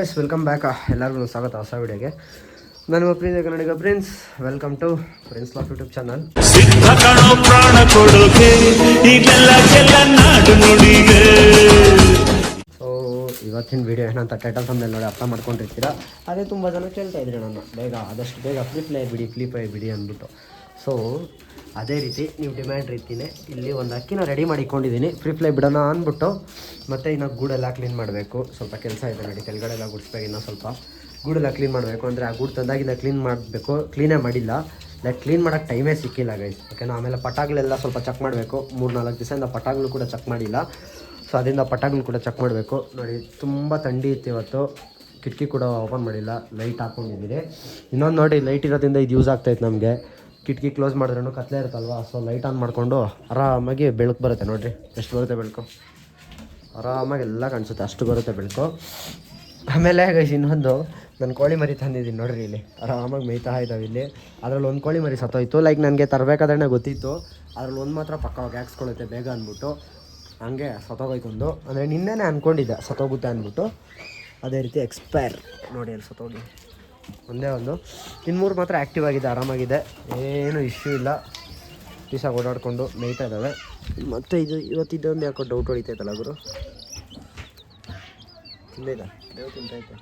S welcome back ಎಲ್ಲರಿಗೂ ಸ್ವಾಗತ ಹೊಸ ವಿಡಿಯೋಗೆ. ನಾನು ಪ್ರಿಯ ಕನ್ನಡಿಗ Prince. Welcome to Prince laugh YouTube channel so ಇವತ್ತಿನ ವಿಡಿಯೋ ಏನಂತ ಟೈಟಲ್ ತಂದೆ ನೋಡಿ ಅರ್ಥ ಮಾಡ್ಕೊಂಡಿರ್ತೀರಾ? ಅದೇ ತುಂಬ ಜನ ಕೇಳ್ತಾ ಇದ್ರಿ ನಾನು ಬೇಗ ಆದಷ್ಟು ಬೇಗ ಫ್ರೀ ಪ್ಲೇ ಬಿಡಿ ಫ್ಲಿಪ್ ಪ್ಲೇ ಬಿಡಿ ಅಂದ್ಬಿಟ್ಟು. ಸೊ ಅದೇ ರೀತಿ ನೀವು ಡಿಮ್ಯಾಂಡ್ ರೀತಿಯೇ ಇಲ್ಲಿ ಒಂದು ಅಕ್ಕಿನ ರೆಡಿ ಮಾಡಿಕೊಂಡಿದ್ದೀನಿ. ಫ್ರೀ ಫ್ಲೈ ಬಿಡೋಣ ಅಂದ್ಬಿಟ್ಟು ಮತ್ತು ಇನ್ನು ಗೂಡೆಲ್ಲ ಕ್ಲೀನ್ ಮಾಡಬೇಕು. ಸ್ವಲ್ಪ ಕೆಲಸ ಇದೆ ನೋಡಿ ಕೆಳಗಡೆಲ್ಲ ಗುಡಿಸ್ಬೇಕು ಇನ್ನೂ ಸ್ವಲ್ಪ ಗೂಡೆಲ್ಲ ಕ್ಲೀನ್ ಮಾಡಬೇಕು. ಅಂದರೆ ಆ ಗೂಡು ತಂದಾಗಿಂದ ಕ್ಲೀನ್ ಮಾಡಬೇಕು. ಕ್ಲೀನೇ ಮಾಡಿಲ್ಲ. ಲೈಕ್ ಕ್ಲೀನ್ ಮಾಡೋಕ್ಕೆ ಟೈಮೇ ಸಿಕ್ಕಿಲ್ಲ ಗೈಸ್ ಓಕೆನಾ ಆಮೇಲೆ ಪಟಾಗ್ಲೆಲ್ಲ ಸ್ವಲ್ಪ ಚೆಕ್ ಮಾಡಬೇಕು. ಮೂರು ನಾಲ್ಕು ದಿವಸದಿಂದ ಪಟಾಗ್ಲು ಕೂಡ ಚೆಕ್ ಮಾಡಿಲ್ಲ. ಸೊ ಅದರಿಂದ ಪಟಾಗ್ಲು ಕೂಡ ಚೆಕ್ ಮಾಡಬೇಕು. ನೋಡಿ, ತುಂಬ ಥಂಡಿ ಇತ್ತು ಇವತ್ತು. ಕಿಟಕಿ ಕೂಡ ಓಪನ್ ಮಾಡಿಲ್ಲ. ಲೈಟ್ ಹಾಕ್ಕೊಂಡಿದ್ದೀನಿ ಇನ್ನೊಂದು ನೋಡಿ ಲೈಟ್ ಇರೋದ್ರಿಂದ ಇದು ಯೂಸ್ ಆಗ್ತಾಯಿತ್ತು ನಮಗೆ. ಕಿಟಕಿ ಕ್ಲೋಸ್ ಮಾಡಿದ್ರೂ ಕತ್ಲೆ ಇರುತ್ತಲ್ವಾ? ಸೊ ಲೈಟ್ ಆನ್ ಮಾಡಿಕೊಂಡು ಆರಾಮಾಗಿ ಬೆಳಕು ಬರುತ್ತೆ ನೋಡಿರಿ. ಎಷ್ಟು ಬರುತ್ತೆ ಬೆಳಕು? ಆರಾಮಾಗಿ ಎಲ್ಲ ಕಾಣಿಸುತ್ತೆ. ಅಷ್ಟು ಬರುತ್ತೆ ಬೆಳಕು. ಆಮೇಲೆ ಗೈಸ್ ಇನ್ನೊಂದು ನನ್ನ ಕೋಳಿ ಮರಿ ತಂದಿದ್ದೀನಿ ನೋಡಿರಿ ಇಲ್ಲಿ. ಆರಾಮಾಗಿ ಮೇಯ್ತಾ ಇದ್ದಾವೆ ಇಲ್ಲಿ. ಅದರಲ್ಲಿ ಒಂದು ಕೋಳಿ ಮರಿ ಸತ್ತೋಯ್ತು. ಲೈಕ್ ನನಗೆ ತರಬೇಕಾದ್ರೆ ಗೊತ್ತಿತ್ತು. ಅದ್ರಲ್ಲಿ ಒಂದು ಮಾತ್ರ ಪಕ್ಕ ಹಾಕ್ಸ್ಕೊಳ್ಳುತ್ತೆ ಬೇಗ ಅಂದ್ಬಿಟ್ಟು. ಹಂಗೆ ಸತ್ತೋಗೋಯ್ತು ಒಂದು ಅಂದರೆ ನಿನ್ನೆನೇ ಅಂದ್ಕೊಂಡಿದ್ದೆ ಸತ್ತೋಗುತ್ತೆ ಅಂದ್ಬಿಟ್ಟು. ಅದೇ ರೀತಿ ಎಕ್ಸ್ಪೈರ್ ನೋಡಿ ಅಲ್ಲಿ ಸತ್ತೋಗಿ. ಒಂದೇ ಒಂದು. ಇನ್ನು ಮೂರು ಮಾತ್ರ ಆ್ಯಕ್ಟಿವ್ ಆಗಿದೆ, ಆರಾಮಾಗಿದೆ. ಏನು ಇಶ್ಯೂ ಇಲ್ಲ. ಪೀಸಾಗಿ ಓಡಾಡಿಕೊಂಡು ಮೇಯ್ತಾ ಇದ್ದಾವೆ. ಮತ್ತು ಇದು ಇವತ್ತಿದ್ದೊಂದು ಯಾಕೋ ಡೌಟ್ ಹೊಡಿತೈತಲ್ಲ ಗುರು? ತಿಂದಿಲ್ಲ ದೇವ್ ತಿಂತೈತೆ.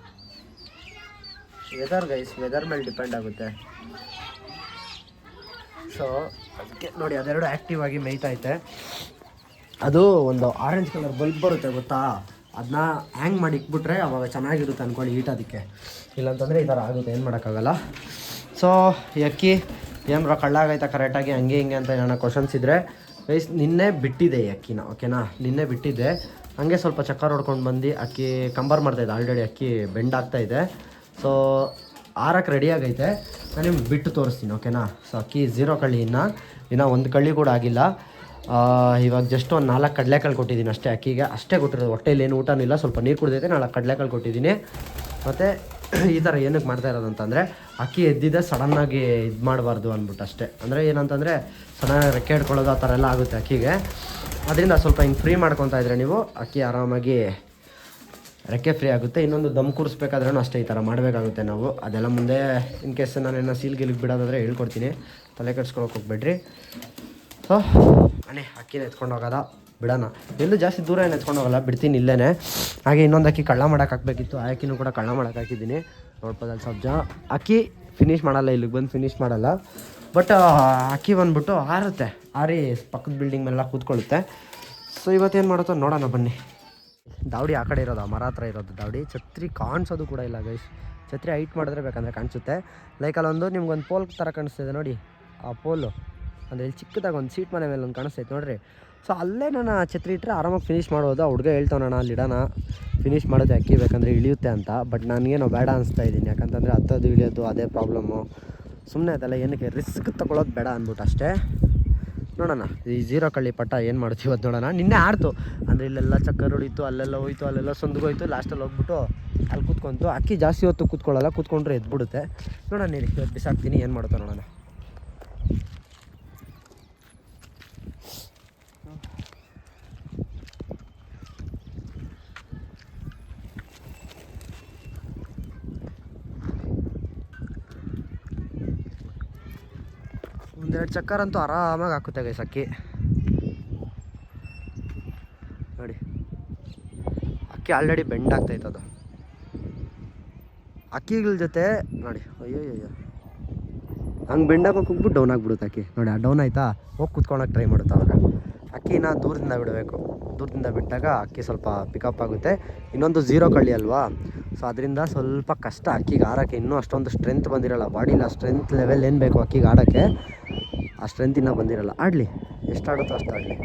ವೆದರ್ ಗೈಸ್ ವೆದರ್ ಮೇಲೆ ಡಿಪೆಂಡ್ ಆಗುತ್ತೆ. ಸೊ ಅದಕ್ಕೆ ನೋಡಿ, ಅದೆರಡು ಆ್ಯಕ್ಟಿವ್ ಆಗಿ ಮೇಯ್ತೈತೆ ಅದು ಒಂದು ಆರೆಂಜ್ ಕಲರ್ ಬಲ್ಬ್ ಬರುತ್ತೆ, ಗೊತ್ತಾ? ಅದನ್ನ ಹ್ಯಾಂಗ್ ಮಾಡಿ ಇಕ್ಬಿಟ್ರೆ ಅವಾಗ ಚೆನ್ನಾಗಿರುತ್ತೆ ಅಂದ್ಕೊಳ್ಳಿ ಈಟ್ ಅದಕ್ಕೆ. ಇಲ್ಲಾಂತಂದರೆ ಈ ಥರ ಆಗುತ್ತೆ, ಏನು ಮಾಡೋಕ್ಕಾಗಲ್ಲ. ಸೊ ಅಕ್ಕಿ ಏನಾರ ಕಳ್ಳಾಗೈತಾ ಕರೆಕ್ಟಾಗಿ ಹಂಗೆ ಹಿಂಗೆ ಅಂತ ಏನೋ ಕ್ವಶನ್ಸ್ ಇದ್ದರೆ ಗೈಸ್ ನಿನ್ನೆ ಬಿಟ್ಟಿದೆ ಈ ಅಕ್ಕಿನ ಓಕೆನಾ ನಿನ್ನೆ ಬಿಟ್ಟಿದ್ದೆ. ಹಂಗೆ ಸ್ವಲ್ಪ ಚಕ್ಕರ್ ಹೊಡ್ಕೊಂಡು ಬಂದು ಅಕ್ಕಿ ಕಂಬರ್ ಮಾಡ್ತಾಯಿದ್ದೆ ಆಲ್ರೆಡಿ ಅಕ್ಕಿ ಬೆಂಡ್ ಆಗ್ತಾಯಿದೆ ಸೊ ಆರಕ್ಕೆ ರೆಡಿ ಆಗೈತೆ. ನಾನು ನಿಮ್ಗೆ ಬಿಟ್ಟು ತೋರಿಸ್ತೀನಿ ಓಕೆನಾ ಸೊ ಅಕ್ಕಿ ಝೀರೋ ಕಳ್ಳಿ ಇನ್ನು. ಇನ್ನೂ ಒಂದು ಕಳ್ಳಿ ಕೂಡ ಆಗಿಲ್ಲ. ಇವಾಗ ಜಸ್ಟ್ ಒಂದು ನಾಲ್ಕು ಕಡಲೆಕಾಳು ಕೊಟ್ಟಿದ್ದೀನಿ ಅಷ್ಟೇ. ಅಕ್ಕಿಗೆ ಅಷ್ಟೇ ಕೊಟ್ಟಿರೋದು ಹೊಟ್ಟೆಯಲ್ಲಿ ಏನು ಊಟನೂ ಇಲ್ಲ. ಸ್ವಲ್ಪ ನೀರು ಕುಡಿದೈತೆ, ನಾಲ್ಕು ಕಡಲೆಕಾಳು ಕೊಟ್ಟಿದ್ದೀನಿ. ಮತ್ತು ಈ ಥರ ಏನಕ್ಕೆ ಮಾಡ್ತಾ ಇರೋದು ಅಂತಂದರೆ, ಅಕ್ಕಿ ಎದ್ದಿದ್ದೆ ಸಡನ್ನಾಗಿ ಇದು ಮಾಡಬಾರ್ದು ಅಂದ್ಬಿಟ್ಟು ಅಷ್ಟೇ. ಅಂದರೆ ಏನಂತಂದರೆ ಸಡನ್ನಾಗಿ ರೆಕ್ಕೆ ಹಿಡ್ಕೊಳ್ಳೋದು ಆ ಥರ ಎಲ್ಲ ಆಗುತ್ತೆ ಅಕ್ಕಿಗೆ. ಅದರಿಂದ ಸ್ವಲ್ಪ ಹಿಂಗೆ ಫ್ರೀ ಮಾಡ್ಕೊತಾ ಇದ್ರೆ ನೀವು ಅಕ್ಕಿ ಆರಾಮಾಗಿ ರೆಕ್ಕೆ ಫ್ರೀ ಆಗುತ್ತೆ. ಇನ್ನೊಂದು ದಮ್ ಕೂರಿಸ್ಬೇಕಾದ್ರೂ ಅಷ್ಟೇ ಈ ಥರ ಮಾಡಬೇಕಾಗುತ್ತೆ ನಾವು. ಅದೆಲ್ಲ ಮುಂದೆ ಇನ್ ಕೇಸ್ ನಾನೇನೋ ಸೀಲ್ ಗಿಲ್ಗೆ ಬಿಡೋದಾದರೆ ಹೇಳ್ಕೊಡ್ತೀನಿ. ತಲೆ ಕೆಡ್ಸ್ಕೊಳಕ್ಕೆ ಹೋಗ್ಬೇಡ್ರಿ. ಸೊ ಅಕ್ಕಿನ ಎತ್ಕೊಂಡು ಹೋಗೋದ? ಬಿಡೋಣ. ಎಲ್ಲೂ ಜಾಸ್ತಿ ದೂರ ಏನು ಎತ್ಕೊಂಡು ಹೋಗಲ್ಲ, ಬಿಡ್ತೀನಿ ಇಲ್ಲೇ ಹಾಗೆ ಇನ್ನೊಂದು ಅಕ್ಕಿ ಕಳ್ಳ ಮಾಡೋಕೆ ಹಾಕಬೇಕಿತ್ತು ಆ ಅಕ್ಕಿನೂ ಕೂಡ ಕಳ್ಳ ಮಾಡಕ್ಕೆ ಹಾಕಿದ್ದೀನಿ. ನೋಡ್ಬೋದಲ್ಲಿ ಸ್ವಲ್ಪ ಜನ ಅಕ್ಕಿ ಫಿನಿಶ್ ಮಾಡಲ್ಲ, ಇಲ್ಲಿಗೆ ಬಂದು ಫಿನಿಶ್ ಮಾಡಲ್ಲ. ಬಟ್ ಅಕ್ಕಿ ಬಂದ್ಬಿಟ್ಟು ಆರುತ್ತೆ. ಆರಿ ಪಕ್ಕದ ಬಿಲ್ಡಿಂಗ್ ಮೇಲೆಲ್ಲ ಕೂತ್ಕೊಳ್ಳುತ್ತೆ. ಸೊ ಇವತ್ತೇನು ಮಾಡುತ್ತೋ ನೋಡೋಣ ಬನ್ನಿ. ದಾವಡಿ ಆ ಕಡೆ ಇರೋದು, ಆ ಮರ ಹತ್ರ ಇರೋದು ದಾವಡಿ. ಛತ್ರಿ ಕಾಣಿಸೋದು ಕೂಡ ಇಲ್ಲ ಗೈಸ್ ಛತ್ರಿ ಹೈಟ್ ಮಾಡಿದ್ರೆ ಬೇಕಂದ್ರೆ ಕಾಣಿಸುತ್ತೆ. ಲೈಕ್ ಅಲ್ಲೊಂದು ನಿಮ್ಗೊಂದು ಪೋಲ್ ಥರ ಕಾಣಿಸ್ತಿದೆ ನೋಡಿ. ಆ ಪೋಲು ಅಂದರೆ ಇಲ್ಲಿ ಚಿಕ್ಕದಾಗಿ ಒಂದು ಸೀಟ್ ಮನೆ ಮೇಲೆ ಒಂದು ಕಾಣಿಸ್ತೈತೆ ನೋಡ್ರಿ. ಸೊ ಅಲ್ಲೇ ನಾನು ಛತ್ರಿ ಇಟ್ಟರೆ ಆರಾಮಾಗಿ ಫಿನಿಶ್ ಮಾಡೋದು ಆ ಹುಡುಗ ಹೇಳ್ತಾವಣ್ಣ ಅಲ್ಲಿ ಇಡೋಣ. ಫಿನಿಶ್ ಮಾಡೋದು ಅಕ್ಕಿ ಬೇಕಂದರೆ ಇಳಿಯುತ್ತೆ ಅಂತ. ಬಟ್ ನನಗೇನೋ ಬೇಡ ಅನಿಸ್ತಾ ಇದ್ದೀನಿ ಯಾಕಂತಂದರೆ ಹತ್ತೋದು ಇಳಿಯೋದು ಅದೇ ಪ್ರಾಬ್ಲಮ್ಮು ಸುಮ್ಮನೆ ಅದೆಲ್ಲ ಏನಕ್ಕೆ ರಿಸ್ಕ್ ತೊಗೊಳೋದು ಬೇಡ ಅಂದ್ಬಿಟ್ಟು ಅಷ್ಟೇ. ನೋಡೋಣ, ಈ ಜೀರೋ ಕಳ್ಳಿ ಪಟ್ಟ ಏನು ಮಾಡ್ತೀವಿ ಅದು ನೋಡೋಣ. ನಿನ್ನೆ ಆಡ್ತು. ಅಂದರೆ ಇಲ್ಲೆಲ್ಲ ಚಕ್ಕರ್ ಹೊಡಿತು, ಅಲ್ಲೆಲ್ಲ ಹೋಯ್ತು, ಅಲ್ಲೆಲ್ಲ ಸಂದಿಗೋಯ್ತು ಲಾಸ್ಟಲ್ಲಿ ಹೋಗ್ಬಿಟ್ಟು ಅಲ್ಲಿ ಕೂತ್ಕೊಂತು ಅಕ್ಕಿ ಜಾಸ್ತಿ ಹೊತ್ತು ಕೂತ್ಕೊಳ್ಳಲ್ಲ, ಕೂತ್ಕೊಂಡ್ರೆ ಎದ್ಬಿಡುತ್ತೆ. ನೋಡೋಣ ಇವತ್ತು ಬಿಸಾಕ್ತೀನಿ, ಏನು ಮಾಡುತ್ತೋ ನೋಡೋಣ. ಒಂದೆರಡು ಚಕ್ಕರ್ ಅಂತೂ ಆರಾಮಾಗಿ ಹಾಕುತ್ತೆ ಗೈಸ್ ಅಕ್ಕಿ. ನೋಡಿ. ಅಕ್ಕಿ ಆಲ್ರೆಡಿ ಬೆಂಡ್ ಆಗ್ತೈತೆ ಅದು. ಅಕ್ಕಿಗಳ ಜೊತೆ, ನೋಡಿ ಅಯ್ಯೋ ಅಯ್ಯೋ ಹಂಗೆ ಬೆಂಡಾಗೋಕೆ ಹೋಗ್ಬಿಟ್ಟು ಡೌನ್ ಆಗಿಬಿಡುತ್ತೆ ಅಕ್ಕಿ. ನೋಡಿ, ಆ ಡೌನ್ ಆಯಿತಾ? ಹೋಗಿ ಕುತ್ಕೊಳಕ್ಕೆ ಟ್ರೈ ಮಾಡುತ್ತೆ ಅವಾಗ. ಅಕ್ಕಿನ ದೂರದಿಂದ ಬಿಡಬೇಕು. ದೂರದಿಂದ ಬಿಟ್ಟಾಗ ಅಕ್ಕಿ ಸ್ವಲ್ಪ ಪಿಕಪ್ ಆಗುತ್ತೆ. ಇನ್ನೊಂದು ಝೀರೋ ಕಳ್ಳಿ ಅಲ್ವಾ? ಸೊ ಅದರಿಂದ ಸ್ವಲ್ಪ ಕಷ್ಟ. ಅಕ್ಕಿಗೆ ಆಡೋಕ್ಕೆ ಇನ್ನೂ ಅಷ್ಟೊಂದು ಸ್ಟ್ರೆಂತ್ ಬಂದಿರಲ್ಲ. ಬಾಡಿಲ್ಲ ಸ್ಟ್ರೆಂತ್ ಲೆವೆಲ್ ಏನು ಬೇಕು ಅಕ್ಕಿಗೆ ಆಡೋಕ್ಕೆ? ಆ ಸ್ಟ್ರೆಂತ್ ಇನ್ನೂ ಬಂದಿರಲ್ಲ. ಆಡಲಿ ಎಷ್ಟು ಆಡುತ್ತೋ ಅಷ್ಟು ಆಡಲಿ.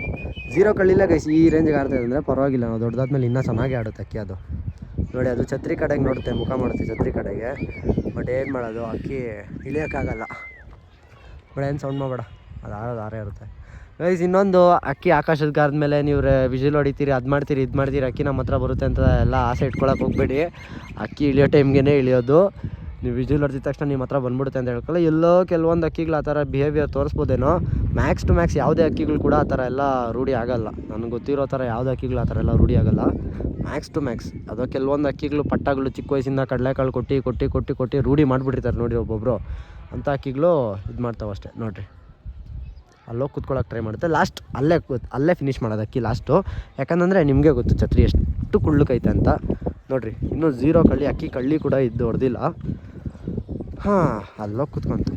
ಝೀರೋ ಕಳ್ಳಿಲ್ಲ ಗೈಸ್ ಈ ರೇಂಜ್ಗೆ ಆಡ್ತಾ ಅಂದರೆ ಪರವಾಗಿಲ್ಲ. ನಾವು ದೊಡ್ಡದಾದ್ಮೇಲೆ ಇನ್ನೂ ಚೆನ್ನಾಗಿ ಆಡುತ್ತೆ ಅಕ್ಕಿ ಅದು. ನೋಡಿ, ಅದು ಛತ್ರಿ ಕಡೆಗೆ ನೋಡುತ್ತೆ, ಮುಖ ಮಾಡುತ್ತೆ ಛತ್ರಿ ಕಡೆಗೆ. ಬಟ್ ಏನು ಮಾಡೋದು, ಅಕ್ಕಿ ಇಳಿಯೋಕ್ಕಾಗಲ್ಲ. ಬಡ, ಏನು ಸೌಂಡ್ ಮಾಡಬೇಡ. ಅದು ಆಡೋದು ಆರೇ ಇರುತ್ತೆ. ಗೈಸ್ ಇನ್ನೊಂದು ಅಕ್ಕಿ ಆಕಾಶದ ಮೇಲೆ ನೀವು ವಿಜಿಲ್ ಹೊಡಿತೀರಿ, ಅದು ಮಾಡ್ತೀರಿ, ಇದು ಮಾಡ್ತೀರಿ, ಅಕ್ಕಿ ನಮ್ಮ ಹತ್ರ ಬರುತ್ತೆ ಅಂತ ಎಲ್ಲ ಆಸೆ ಇಟ್ಕೊಳಕ್ಕೆ ಹೋಗ್ಬೇಡಿ. ಅಕ್ಕಿ ಇಳಿಯೋ ಟೈಮ್ಗೆ ಇಳಿಯೋದು. ನೀವು ವಿಜಿಲ್ ಹೊಡೆದಿದ ತಕ್ಷಣ ನಿಮ್ಮ ಹತ್ರ ಬಂದ್ಬಿಡುತ್ತೆ ಅಂತ ಹೇಳ್ಕೊಳ್ಳಿ ಎಲ್ಲೋ ಕೆಲವೊಂದು ಅಕ್ಕಿಗಳು ಆ ಥರ ಬಿಹೇವಿಯರ್ ತೋರಿಸ್ಬೋದೇನೋ ಮ್ಯಾಕ್ಸ್ ಟು ಮ್ಯಾಕ್ಸ್ ಯಾವುದೇ ಅಕ್ಕಿಗಳು ಕೂಡ ಆ ಥರ ಎಲ್ಲ ರೂಢಿ ಆಗಲ್ಲ. ನನಗೆ ಗೊತ್ತಿರೋ ಥರ ಯಾವುದೇ ಅಕ್ಕಿಗಳು ಆ ಥರ ಎಲ್ಲ ರೂಢಿ ಆಗೋಲ್ಲ. ಮ್ಯಾಕ್ಸ್ ಟು ಮ್ಯಾಕ್ಸ್ ಅದು ಕೆಲವೊಂದು ಅಕ್ಕಿಗಳು ಪಟ್ಟಗಳು ಚಿಕ್ಕ ವಯಸ್ಸಿಂದ ಕಡಲೆಕಾಳು ಕೊಟ್ಟು ಕೊಟ್ಟು ಕೊಟ್ಟು ಕೊಟ್ಟು ರೂಢಿ ಮಾಡಿಬಿಟ್ಟಿರ್ತಾರೆ ನೋಡಿ ಒಬ್ಬೊಬ್ಬರು ಅಂಥ ಅಕ್ಕಿಗಳು ಇದು ಮಾಡ್ತಾವೆ ಅಷ್ಟೇ ನೋಡಿರಿ. ಅಲ್ಲೋಗಿ ಕುತ್ಕೊಳ್ಳೋಕೆ ಟ್ರೈ ಮಾಡುತ್ತೆ. ಲಾಸ್ಟ್ ಅಲ್ಲೇ ಅಲ್ಲೇ ಫಿನಿಷ್ ಮಾಡೋದು ಅಕ್ಕಿ ಲಾಸ್ಟು ಯಾಕಂದರೆ ನಿಮಗೆ ಗೊತ್ತು ಛತ್ರಿ ಎಷ್ಟು ಕುಳ್ಳಕೈತೆ ಅಂತ. ನೋಡಿರಿ, ಇನ್ನೂ ಝೀರೋ ಕಳ್ಳಿ, ಅಕ್ಕಿ ಕಳ್ಳಿ ಕೂಡ ಇದ್ದು ಹೊಡೆದಿಲ್ಲ. ಹಾಂ ಅಲ್ಲೋ ಕುತ್ಕೊಂತು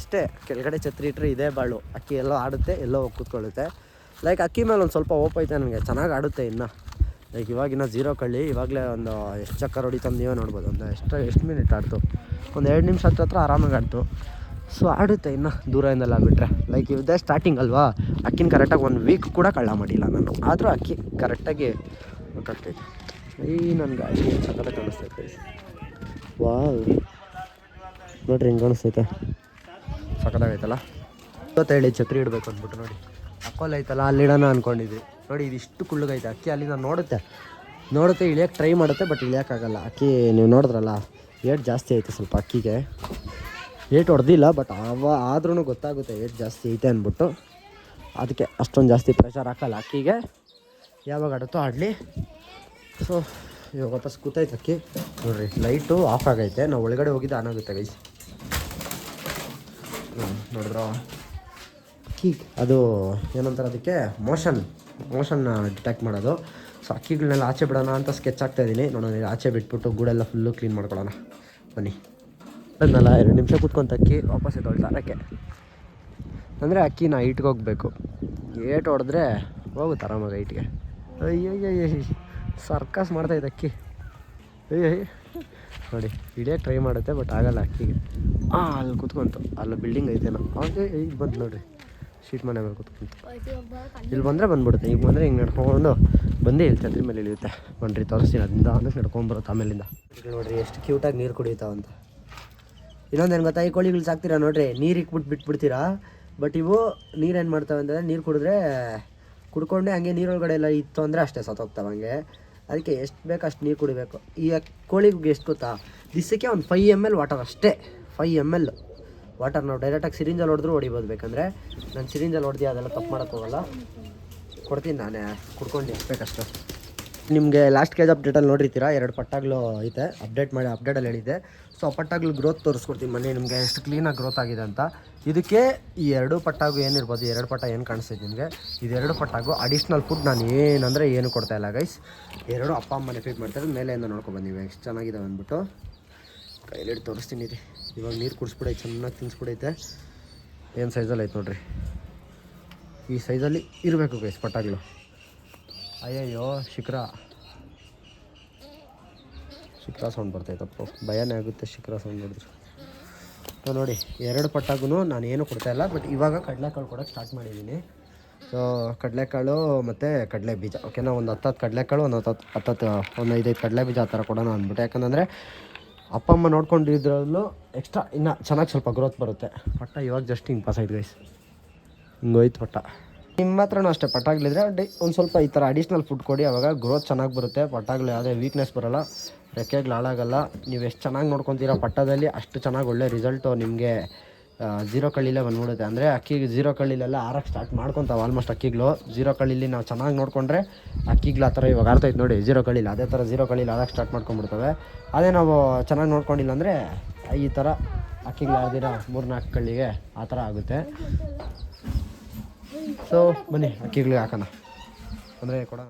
ಇಷ್ಟೇ, ಕೆಳಗಡೆ ಛತ್ರಿ ಇಟ್ಟರೆ ಇದೇ ಬಾಳು. ಅಕ್ಕಿ ಎಲ್ಲೋ ಆಡುತ್ತೆ, ಎಲ್ಲೋ ಹೋಗಿ ಕೂತ್ಕೊಳ್ಳುತ್ತೆ. ಲೈಕ್ ಅಕ್ಕಿ ಮೇಲೆ ಒಂದು ಸ್ವಲ್ಪ ಓಪ್ ಐತೆ ನನಗೆ. ಚೆನ್ನಾಗಿ ಆಡುತ್ತೆ ಇನ್ನು. ಲೈಕ್ ಇವಾಗಿನ ಜೀರೋ ಕಳ್ಳಿ. ಇವಾಗಲೇ ಒಂದು ಎಷ್ಟು ಚಕ್ಕರ್ ಹೊಡಿತಂದು ನೀವೇ ನೋಡ್ಬೋದು. ಒಂದು ಎಷ್ಟು ಎಷ್ಟು ಮಿನಿಟ್ ಆಡ್ತು. ಒಂದು ಎರಡು ನಿಮಿಷ ಹತ್ರ ಹತ್ರ ಆರಾಮಾಗಿ ಆಡ್ತು. ಸೊ ಆಡುತ್ತೆ ಇನ್ನು ದೂರದಿಂದೆಲ್ಲ ಬಿಟ್ಟರೆ ಲೈಕ್ ಇದೇ ಸ್ಟಾರ್ಟಿಂಗ್ ಅಲ್ವಾ? ಅಕ್ಕಿನ ಕರೆಕ್ಟಾಗಿ ಒಂದು ವೀಕ್ ಕೂಡ ಕಳ್ಳ ಮಾಡಿಲ್ಲ ನಾನು. ಆದರೂ ಅಕ್ಕಿ ಕರೆಕ್ಟಾಗಿ ಗೊತ್ತಾಗ್ತೈತೆ ಈ ನನ್ನ ಗಾಡಿ ಸಕಲ ಕಾಣಿಸ್ತೈತೆ ವಾವ್. ನೋಡ್ರಿ ಹಿಂಗೆ ಕಾಣಿಸ್ತೈತೆ. ಸಖತ್ತಾಗೈತಲ್ಲ ಇವತ್ತು ಹೇಳಿ ಛತ್ರಿ ಇಡಬೇಕು ಅಂದ್ಬಿಟ್ಟು ನೋಡಿ. ಅಕ್ಕೋಲ್ ಐತಲ್ಲ ಅಲ್ಲಿ ಇಡೋಣ ಅಂದ್ಕೊಂಡಿದ್ವಿ ನೋಡಿ, ಇದಿಷ್ಟು ಕುಳ್ಳಗೈತೆ. ಅಕ್ಕಿ ಅಲ್ಲಿ ನಾನು ನೋಡುತ್ತೆ. ನೋಡುತ್ತೆ, ಇಳಿಯೋಕೆ ಟ್ರೈ ಮಾಡುತ್ತೆ ಬಟ್ ಇಳಿಯೋಕ್ಕಾಗಲ್ಲ. ಅಕ್ಕಿ ನೀವು ನೋಡಿದ್ರಲ್ಲ ಏಟ್ ಜಾಸ್ತಿ ಐತೆ ಸ್ವಲ್ಪ ಅಕ್ಕಿಗೆ. ಏಟ್ ಹೊಡೆದಿಲ್ಲ ಬಟ್ ಅವ ಆದ್ರೂ ಗೊತ್ತಾಗುತ್ತೆ ಏಟ್ ಜಾಸ್ತಿ ಐತೆ ಅಂದ್ಬಿಟ್ಟು. ಅದಕ್ಕೆ ಅಷ್ಟೊಂದು ಜಾಸ್ತಿ ಪ್ರೆಷರ್ ಹಾಕಲ್ಲ ಅಕ್ಕಿಗೆ. ಯಾವಾಗ ಆಡುತ್ತೋ ಆಡಲಿ ಸೊ ಇವಾಗ ವಾಪಸ್ ಕೂತೈತೆ ಅಕ್ಕಿ ನೋಡ್ರಿ ಲೈಟು ಆಫ್ ಆಗೈತೆ. ನಾವು ಒಳಗಡೆ ಹೋಗಿದ್ದು ಆನ್ ಆಗುತ್ತೆ ಗೈಸ್ ನೋಡಿದ್ರ? ಅಕ್ಕಿ ಅದು ಏನಂತಾರೆ ಅದಕ್ಕೆ? ಮೋಷನ್ ಮೋಷನ್ ಡಿಟೆಕ್ಟ್ ಮಾಡೋದು. ಸೊ ಅಕ್ಕಿಗಳನ್ನೆಲ್ಲ ಆಚೆ ಬಿಡೋಣ ಅಂತ ಸ್ಕೆಚ್ ಆಗ್ತಾ ಇದ್ದೀನಿ ನೋಡೋಣ ಆಚೆ ಬಿಟ್ಬಿಟ್ಟು ಗೂಡೆಲ್ಲ ಫುಲ್ಲು ಕ್ಲೀನ್ ಮಾಡ್ಕೊಳ್ಳೋಣ. ಬನ್ನಿ. ಅದನ್ನೆಲ್ಲ ಎರಡು ನಿಮಿಷ ಕೂತ್ಕೊಂತ ಅಕ್ಕಿ ವಾಪಸ್ ಎದ್ದೊಳ್ತಾ ಅದಕ್ಕೆ ಅಂದರೆ ಅಕ್ಕಿನ ಹೋಗ್ಬೇಕು. ಏಟ್ ಹೊಡೆದ್ರೆ ಹೋಗುತ್ತೆ ಆರಾಮಾಗಿ ಹೈಟ್ಗೆ ಅಯ್ಯಯ್ಯಯ್ಯ ಸರ್ಕಸ್ ಮಾಡ್ತಾಯಿದ್ದೆ ಅಕ್ಕಿ. ಅಯ್ಯ ನೋಡಿ ಇಡೇ ಟ್ರೈ ಮಾಡುತ್ತೆ ಬಟ್ ಆಗಲ್ಲ ಅಕ್ಕಿಗೆ. ಹಾಂ ಅಲ್ಲಿ ಕೂತ್ಕೊಂತು. ಅಲ್ಲಿ ಬಿಲ್ಡಿಂಗ್ ಐತೆನೋ ಹಾಗೆ ಈಗ ಬಂತು ನೋಡಿರಿ. ಶೀಟ್ ಮನೆ ಮೇಲೆ ಕೂತ್ಕೊಂತು. ಇಲ್ಲಿ ಬಂದರೆ ಬಂದ್ಬಿಡುತ್ತೆ. ಈಗ ಬಂದರೆ ಹಿಂಗೆ ನಡ್ಕೊಂಡು ಬಂದೇ ಇಲ್ಲಿ ಛತ್ರಿ ಮೇಲೆ ಇಳಿಯುತ್ತೆ. ಬನ್ರಿ, ತೋರಿಸ್ತೀನಿ. ಅದರಿಂದ ಅನ್ನಕ್ಕೆ ನಡ್ಕೊಂಬರುತ್ತೆ ಆಮೇಲಿಂದ. ನೋಡಿರಿ ಎಷ್ಟು ಕ್ಯೂಟಾಗಿ ನೀರು ಕುಡಿತಾವಂತ ಇನ್ನೊಂದೇನು ಗೊತ್ತಾ? ಈ ಕೋಳಿಗಳು ಸಾಕ್ತೀರಾ ನೋಡ್ರಿ? ನೀರು ಇಕ್ಬಿಟ್ಟು ಬಿಟ್ಬಿಡ್ತೀರಾ? ಬಟ್ ಇವು ನೀರೇನು ಮಾಡ್ತಾವೆ ಅಂತಂದರೆ, ನೀರು ಕುಡಿದ್ರೆ ಕುಡ್ಕೊಂಡೆ ಹಂಗೆ ನೀರೊಳಗಡೆ ಎಲ್ಲ ಇತ್ತು ಅಂದರೆ ಅಷ್ಟೇ ಸತ್ತೋಗ್ತಾವೆ ಹಂಗೆ. ಅದಕ್ಕೆ ಎಷ್ಟು ಬೇಕು ಅಷ್ಟು ನೀರು ಕುಡಿಬೇಕು. ಈ ಕೋಳಿಗೂ ಎಷ್ಟು ಗೊತ್ತಾ? ದಿಸಕ್ಕೆ ಒಂದು ಫೈವ್ ಎಂ ಎಲ್ ವಾಟರ್ ಅಷ್ಟೇ. ಫೈವ್ ಎಂ ಎಲ್ ವಾಟರ್ ನಾವು ಡೈರೆಕ್ಟಾಗಿ ಸಿರಿಂಜಲ್ಲಿ ಹೊಡೆದ್ರೂ ಹೊಡಿಬೋದು. ಬೇಕಂದರೆ ನಾನು ಸಿರಿಂಜಲ್ಲಿ ಹೊಡೆದಿ ಅದೆಲ್ಲ ತಪ್ಪು ಮಾಡೋಕ್ಕೋಗಲ್ಲ ಕೊಡ್ತೀನಿ ನಾನೇ. ಕುಡ್ಕೊಂಡು ಎಷ್ಟು ಬೇಕಷ್ಟು. ನಿಮಗೆ ಲಾಸ್ಟ್ ಕೇಜ್ ಅಪ್ಡೇಟಲ್ಲಿ ನೋಡಿರ್ತೀರಾ? ಎರಡು ಪಟ್ಟಾಗ್ಲು ಐತೆ. ಅಪ್ಡೇಟ್ ಮಾಡಿ ಅಪ್ಡೇಟಲ್ಲಿ ಹೇಳಿದ್ದೆ. ಸೊ ಆ ಪಟ್ಟಾಗ್ಲು ಗ್ರೋತ್ ತೋರಿಸ್ಕೊಡ್ತೀನಿ ಮನೆ ನಿಮಗೆ ಎಷ್ಟು ಕ್ಲೀನಾಗಿ ಗ್ರೋತ್ ಆಗಿದೆ ಅಂತ. ಇದಕ್ಕೆ ಈ ಎರಡು ಪಟ್ಟಾಗು ಏನಿರ್ಬೋದು? ಎರಡು ಪಟ್ಟ ಏನು ಕಾಣಿಸ್ತೈತೆ ನಿಮಗೆ? ಇದೆರಡು ಪಟ್ಟಾಗು ಅಡಿಷ್ನಲ್ ಫುಡ್ ನಾನು ಏನಂದರೆ ಏನು ಕೊಡ್ತಾ ಇಲ್ಲ ಗೈಸ್ ಎರಡು ಅಪ್ಪ ಅಮ್ಮನೇ ಫೀಡ್ ಮಾಡ್ತಾರೆ ಮೇಲೆಯಿಂದ ನೋಡ್ಕೊಂಡು ಬಂದಿವೆ ಎಷ್ಟು ಚೆನ್ನಾಗಿದ್ದಾವೆ ಅಂದ್ಬಿಟ್ಟು. ಕೈಲಿಟ್ಟು ತೋರಿಸ್ತೀನಿ ರೀ ಇವಾಗ ನೀರು ಕುಡಿಸ್ಬಿಡೈತೆ, ಚೆನ್ನಾಗಿ ತಿನ್ಸ್ಬಿಡೈತೆ. ಏನು ಸೈಜಲ್ಲಿ ಐತೆ ನೋಡಿರಿ? ಈ ಸೈಜಲ್ಲಿ ಇರಬೇಕು ಗೈಸ್ ಪಟ್ಟಾಗ್ಲು. ಅಯ್ಯಯ್ಯೋ, ಶಿಖರ. ಶಿಖರ ಸೌಂಡ್ ಬರ್ತೈತಪ್ಪ ಭಯನೇ ಆಗುತ್ತೆ ಶಿಖರ ಸೌಂಡ್ ನೋಡಿದ್ರು. ಸೊ ನೋಡಿ, ಎರಡು ಪಟ್ಟಾಗೂ ನಾನು ಏನು ಕೊಡ್ತಾ ಇಲ್ಲ ಬಟ್ ಇವಾಗ ಕಡಲೆಕಾಳು ಕೊಡೋಕ್ಕೆ ಸ್ಟಾರ್ಟ್ ಮಾಡಿದ್ದೀನಿ. ಸೊ ಕಡಲೆಕಾಳು ಮತ್ತು ಕಡಲೆ ಬೀಜ. ಓಕೆನಾ ಒಂದು ಹತ್ತತ್ತು ಕಡಲೆಕಾಳು, ಒಂದು ಹತ್ತತ್ತು ಹತ್ತತ್ತು, ಒಂದು ಐದೈದು ಕಡಲೆ ಬೀಜ ಆ ಥರ ಕೊಡೋಣ ಅಂದ್ಬಿಟ್ಟು. ಯಾಕಂದರೆ ಅಪ್ಪ ಅಮ್ಮ ನೋಡ್ಕೊಂಡಿದ್ರಲ್ಲೂ ಎಕ್ಸ್ಟ್ರಾ ಇನ್ನೂ ಚೆನ್ನಾಗಿ ಸ್ವಲ್ಪ ಗ್ರೋತ್ ಬರುತ್ತೆ. ಪಟ್ಟ ಇವಾಗ ಜಸ್ಟ್ ಹಿಂಗೆ ಪಾಸ್ ಆಯ್ತು ಗೈಸ್ ಹಿಂಗೋಯ್ತು ಪಟ್ಟ. ನಿಮ್ಮ ಹತ್ರನೂ ಅಷ್ಟೇ ಪಟಾಗ್ಲಿದ್ರೆ ಒಂದು ಸ್ವಲ್ಪ ಈ ಥರ ಅಡಿಷ್ನಲ್ ಫುಡ್ ಕೊಡಿ, ಅವಾಗ ಗ್ರೋತ್ ಚೆನ್ನಾಗಿ ಬರುತ್ತೆ ಪಟ್ಟಾಗ್ಲಿ ಯಾವುದೇ ವೀಕ್ನೆಸ್ ಬರೋಲ್ಲ, ರೆಕ್ಕೆಗಳು ಹಾಳಾಗಲ್ಲ, ನೀವು ಎಷ್ಟು ಚೆನ್ನಾಗಿ ನೋಡ್ಕೊತೀರೋ ಪಟ್ಟದಲ್ಲಿ ಅಷ್ಟು ಚೆನ್ನಾಗಿ ಒಳ್ಳೆ ರಿಸಲ್ಟು ನಿಮಗೆ ಝೀರೋ ಕಳ್ಳಿಲೇ ಬಂದ್ಬಿಡುತ್ತೆ. ಅಂದರೆ ಅಕ್ಕಿಗೆ ಜೀರೋ ಕಳ್ಳಿಲೆಲ್ಲ ಆರಕ್ಕೆ ಸ್ಟಾರ್ಟ್ ಮಾಡ್ಕೊತಾವೆ ಆಲ್ಮೋಸ್ಟ್ ಅಕ್ಕಿಗಳು. ಜೀರೋ ಕಳ್ಳಿಲಿ ನಾವು ಚೆನ್ನಾಗಿ ನೋಡಿಕೊಂಡ್ರೆ ಅಕ್ಕಿಗಳು ಆ ಥರ ಇವಾಗ ಆರ್ತೈತೆ ನೋಡಿ ಜೀರೋ ಕಳ್ಳಿಲ್ಲ ಅದೇ ಥರ ಜೀರೋ ಕಳ್ಳಿಲಿ ಆರಕ್ಕೆ ಸ್ಟಾರ್ಟ್ ಮಾಡ್ಕೊಂಡ್ಬಿಡ್ತವೆ. ಅದೇ ನಾವು ಚೆನ್ನಾಗಿ ನೋಡ್ಕೊಂಡಿಲ್ಲ ಅಂದರೆ ಈ ಥರ ಅಕ್ಕಿಗಳು ಆದಿರ ಮೂರು ನಾಲ್ಕು ಕಳ್ಳಿಗೆ ಆ ಥರ ಆಗುತ್ತೆ. ಸೊ ಬನ್ನಿ, ಅಕ್ಕಿಗಳಿಗೆ ಹಾಕೋಣ. ಅಂದರೆ ಕೊಡ.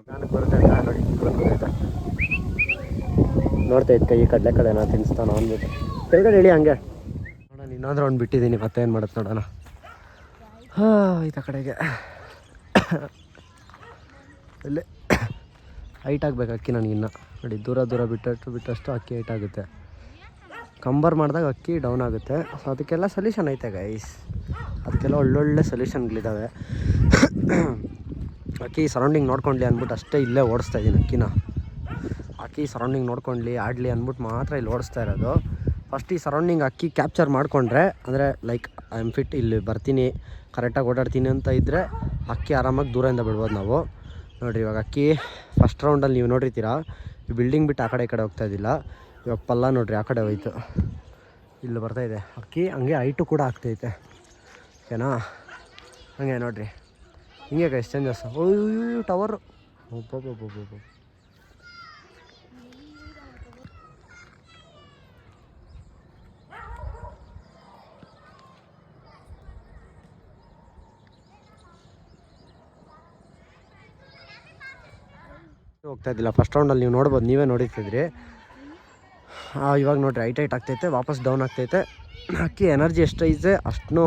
ನೋಡ್ತಾ ಇತ್ತು ಕೈ ಕಡಲೆ ಕಡೆನ ತಿನ್ನಿಸ್ತಾನ ಅಂದ್ಬಿಟ್ಟು. ಕೆಳಗಡೆ ಹೇಳಿ ಹಂಗೆ. ನೋಡೋಣ, ಇನ್ನೊಂದು ಒಂದು ಬಿಟ್ಟಿದ್ದೀನಿ ಮತ್ತೆ ಏನು ಮಾಡುತ್ತೆ ನೋಡೋಣ. ಹಾಂ ಆ ಕಡೆಗೆ. ಇಲ್ಲೇ. ಹೈಟ್ ಆಗಬೇಕು ಅಕ್ಕಿ ನನಗಿನ್ನ ನೋಡಿ, ದೂರ ದೂರ ಬಿಟ್ಟಷ್ಟು ಬಿಟ್ಟಷ್ಟು ಅಕ್ಕಿ ಹೈಟ್ ಆಗುತ್ತೆ. ಕಂಬರ್ ಮಾಡಿದಾಗ ಅಕ್ಕಿ ಡೌನ್ ಆಗುತ್ತೆ. ಸೊ ಅದಕ್ಕೆಲ್ಲ ಸೊಲ್ಯೂಷನ್ ಐತೆ ಗೈಸ್ ಅದಕ್ಕೆಲ್ಲ ಒಳ್ಳೊಳ್ಳೆ ಸೊಲ್ಯೂಷನ್ಗಳಿದ್ದಾವೆ ಅಕ್ಕಿ ಸರೌಂಡಿಂಗ್ ನೋಡ್ಕೊಂಡ್ಲಿ ಅಂದ್ಬಿಟ್ಟು ಅಷ್ಟೇ ಇಲ್ಲೇ ಓಡಿಸ್ತಾ ಇದ್ದೀನಿ ಅಕ್ಕಿನ. ಅಕ್ಕಿ ಸರೌಂಡಿಂಗ್ ನೋಡ್ಕೊಂಡ್ಲಿ, ಆಡಲಿ ಅಂದ್ಬಿಟ್ಟು ಮಾತ್ರ ಇಲ್ಲಿ ಓಡಿಸ್ತಾ ಇರೋದು. ಫಸ್ಟ್ ಈ ಸರೌಂಡಿಂಗ್ ಅಕ್ಕಿ ಕ್ಯಾಪ್ಚರ್ ಮಾಡಿಕೊಂಡ್ರೆ, ಅಂದರೆ ಲೈಕ್ ಐ ಆಮ್ ಫಿಟ್ ಇಲ್ಲಿ ಬರ್ತೀನಿ ಕರೆಕ್ಟಾಗಿ ಓಡಾಡ್ತೀನಿ ಅಂತ ಇದ್ದರೆ ಅಕ್ಕಿ ಆರಾಮಾಗಿ ದೂರದಿಂದ ಬಿಡ್ಬೋದು ನಾವು. ನೋಡಿರಿ ಇವಾಗ ಅಕ್ಕಿ ಫಸ್ಟ್ ರೌಂಡಲ್ಲಿ ನೀವು ನೋಡಿರ್ತೀರಾ, ಈ ಬಿಲ್ಡಿಂಗ್ ಬಿಟ್ಟು ಆ ಕಡೆ ಈ ಕಡೆ ಹೋಗ್ತಾ ಇದ್ದಿಲ್ಲ. ಇವಾಗ ಪಲ್ಲ ನೋಡಿರಿ ಆ ಕಡೆ ಹೋಯ್ತು. ಇಲ್ಲಿ ಬರ್ತಾ ಇದೆ. ಅಕ್ಕಿ ಹಂಗೆ ಹೈಟು ಕೂಡ ಆಗ್ತೈತೆ. ಓಕೆನಾ ಹಂಗೆ ನೋಡ್ರಿ. ಹಿಂಗೆ ಗೈಸ್ ಚೇಂಜಸ್ ಓಯ್ಯೋ ಟವರು ಹೋಗ್ತಾ ಇದ್ದಿಲ್ಲ. ಫಸ್ಟ್ ರೌಂಡಲ್ಲಿ ನೀವು ನೋಡ್ಬೋದು, ನೀವೇ ನೋಡಿರ್ತಿದ್ರಿ. ಇವಾಗ ನೋಡ್ರಿ ಹೈಟ್ ಹೈಟ್ ಆಗ್ತೈತೆ, ವಾಪಸ್ ಡೌನ್ ಆಗ್ತೈತೆ. ಅಕ್ಕಿ ಎನರ್ಜಿ ಎಷ್ಟೈತೆ ಅಷ್ಟನ್ನೂ